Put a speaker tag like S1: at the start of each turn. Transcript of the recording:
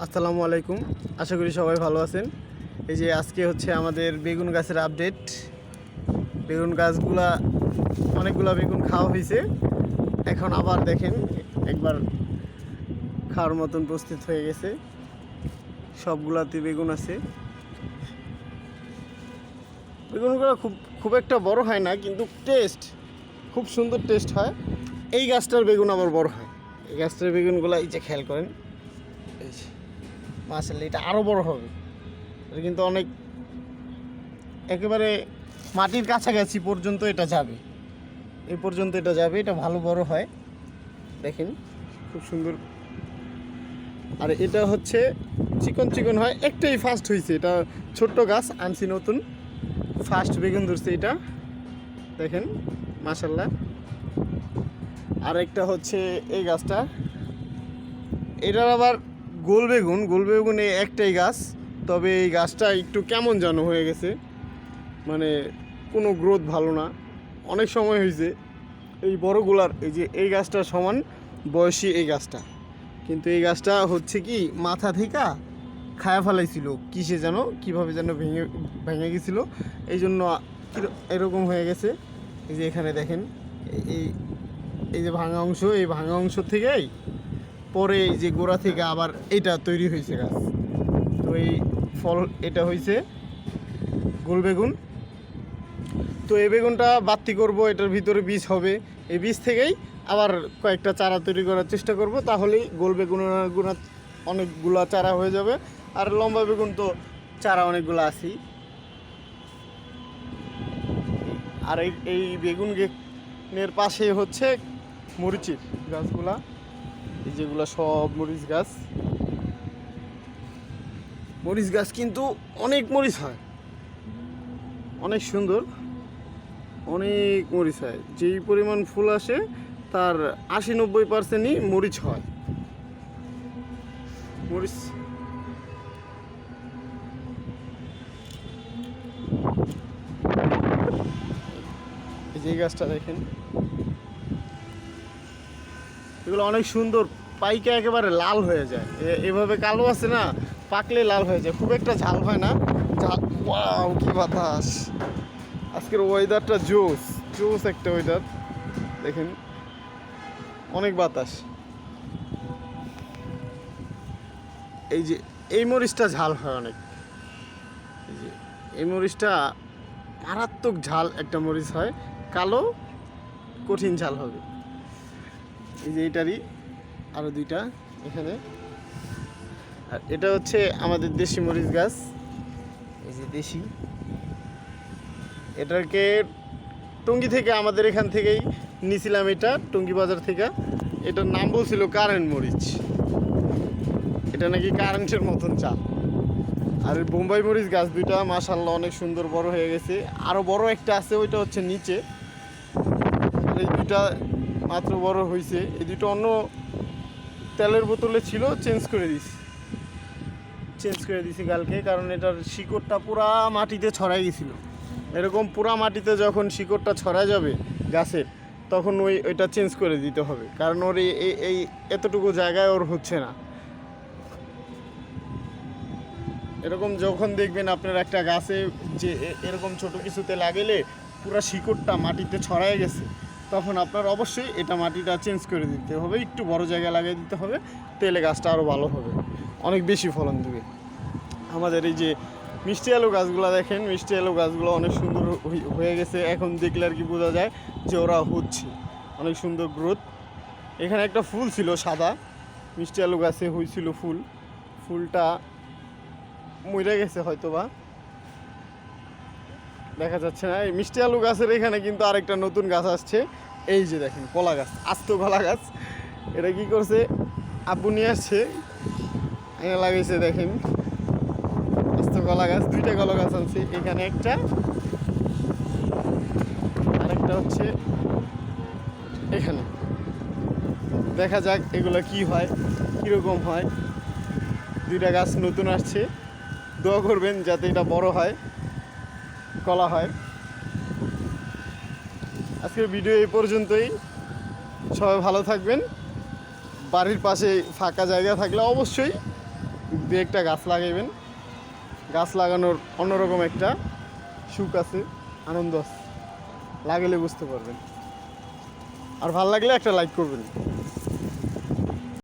S1: আসসালামু আলাইকুম। আশা করি সবাই ভালো আছেন। এই যে আজকে হচ্ছে আমাদের বেগুন গাছের আপডেট বেগুন গাছগুলা, অনেকগুলা বেগুন খাওয়া হয়েছে। এখন আবার দেখেন, একবার খাওয়ার মতন প্রস্তুত হয়ে গেছে। সবগুলাতে বেগুন আছে। বেগুনগুলো খুব খুব একটা বড় হয় না, কিন্তু টেস্ট খুব সুন্দর টেস্ট হয়। এই গাছটার বেগুন আবার বড় হয়। এই গাছটার বেগুনগুলো, এই যে খেয়াল করেন, এই যে। মাসাল্লাহ এটা আরও বড় হবে। এটা কিন্তু অনেক একেবারে মাটির কাছাকাছি পর্যন্ত এটা যাবে। এই পর্যন্ত এটা যাবে, এটা ভালো বড় হয়। দেখেন, খুব সুন্দর। আর এটা হচ্ছে চিকন চিকন হয়, একটাই ফার্স্ট হয়েছে এটা ছোট্ট গাছ, আনছি নতুন। ফার্স্ট বেগুন ধরছে এটা। দেখেন মাসাল্লাহ আর একটা হচ্ছে এই গাছটা। এটার আবার গোল বেগুন গোল বেগুন একটাই গাছ, তবে এই গাছটা একটু কেমন যেন হয়ে গেছে। মানে কোনো গ্রোথ ভালো না। অনেক সময় হয়েছে এই বড়গুলার, এই যে এই গাছটা সমান বয়সী এই গাছটা। কিন্তু এই গাছটা হচ্ছে কি, মাথা থেকে খায়া ফেলাইছিল, কিসে যেন, কীভাবে যেন ভেঙে ভেঙে গেছিল। এই জন্য এরকম হয়ে গেছে। এই যে এখানে দেখেন, এই এই যে ভাঙা অংশ, এই ভাঙা অংশ থেকেই পরে এই যে গোড়া থেকে আবার এটা তৈরি হয়েছে গাছ। তো এই ফল, এটা হয়েছে গোল বেগুন। তো এই বেগুনটা বাতি করব, এটার ভিতরে বীজ হবে। এই বীজ থেকেই আবার কয়েকটা চারা তৈরি করার চেষ্টা করব, তাহলেই গোল বেগুন অনেকগুলা চারা হয়ে যাবে। আর লম্বা বেগুন তো চারা অনেকগুলো আছেই। আর এই এই বেগুন গেনের পাশে হচ্ছে মরিচের গাছগুলা। এই যেগুলো সব মরিচ গাছ। মরিচ গাছ কিন্তু অনেক মরিচ হয়। অনেক সুন্দর। অনেক মরিচ হয়। যেই পরিমাণ ফুল আসে, তার আশি নব্বই পার্সেন্টই মরিচ হয়। মরিচ। এই যে গাছটা দেখেন। এগুলো অনেক সুন্দর, পাইকে একেবারে লাল হয়ে যায়। এভাবে কালো আছে না, পাকলে লাল হয়ে যায়। খুব একটা ঝাল হয় না। ঝাল ওয়াও, কি বাতাস। আজকের ওয়েদারটা জোস জোস একটা ওয়েদার দেখেন, অনেক বাতাস। এই যে, এই মরিচটা ঝাল হয় অনেক। এই যে, এই মরিচটা মারাত্মক ঝাল একটা মরিচ হয়। কালো, কঠিন ঝাল হবে। এই যে এইটারই আরও দুইটা এখানে। আর এটা হচ্ছে আমাদের দেশি মরিচ গাছ। এই যে দেশি। এটাকে টঙ্গি থেকে আমাদের এখান থেকেই নিছিলাম এটা, টঙ্গি বাজার থেকে। এটার নাম বলছিল কারেন্ট মরিচ। এটা নাকি কারেন্টের মতন চাল। আর বোম্বাই মরিচ গাছ দুইটা মাশাল্লাহ অনেক সুন্দর বড় হয়ে গেছে। আরও বড় একটা আছে, ওইটা হচ্ছে নিচে। এই দুইটা মাত্র বড় হয়েছে এই দুটো অন্য তেলের বোতলে ছিল, চেঞ্জ করে দিছি। চেঞ্জ করে দিছি কালকে কারণ এটার শিকড়টা পুরা মাটিতে ছড়াই গেছিল। এরকম পুরা মাটিতে যখন শিকড়টা ছড়া যাবে গাছের তখন ওই, ওইটা চেঞ্জ করে দিতে হবে। কারণ ওর এই- এই এতটুকু জায়গায় ওর হচ্ছে না। এরকম যখন দেখবেন আপনার একটা গাছে যে এরকম ছোট কিছুতে লাগেলে পুরো শিকড়টা মাটিতে ছড়ায় গেছে। তখন আপনার অবশ্যই এটা মাটিটা চেঞ্জ করে দিতে হবে, একটু বড় জায়গায় লাগিয়ে দিতে হবে, তেলে গাছটা আরও ভালো হবে, অনেক বেশি ফলন দেবে। আমাদের এই যে মিষ্টি আলু গাছগুলো দেখেন, মিষ্টি আলু গাছগুলো অনেক সুন্দর হয়ে গেছে, এখন দেখলে আর কি বোঝা যায় যে ওরা হচ্ছে, অনেক সুন্দর গ্রোথ এখানে একটা ফুল ছিল সাদা, মিষ্টি আলু গাছে হয়েছিল ফুল, ফুলটা মরে গেছে হয়তো বা দেখা যাচ্ছে না। এই মিষ্টি আলু গাছের এখানে কিন্তু আরেকটা নতুন গাছ আসছে। এই যে দেখেন, কলা গাছ, আস্ত কলা গাছ। এটা কি করছে? আব্বু নিয়ে আসছে। এখানে লাগিয়েছে দেখেন। আস্ত কলা গাছ, দুইটা কলা গাছ আনছে। এখানে একটা, আরেকটা হচ্ছে এখানে। দেখা যাক এগুলো কি হয়, কীরকম হয়। দুইটা গাছ নতুন আসছে। দোয়া করবেন যাতে এটা বড় হয়। কলা হয়। আজকের ভিডিও এই পর্যন্তই। সবাই ভালো থাকবেন। বাড়ির পাশে ফাঁকা জায়গা থাকলে অবশ্যই দু একটা গাছ লাগাইবেন। গাছ লাগানোর অন্যরকম একটা সুখ আছে, আনন্দ আছে। লাগালে বুঝতে পারবেন। আর ভালো লাগলে একটা লাইক করবেন।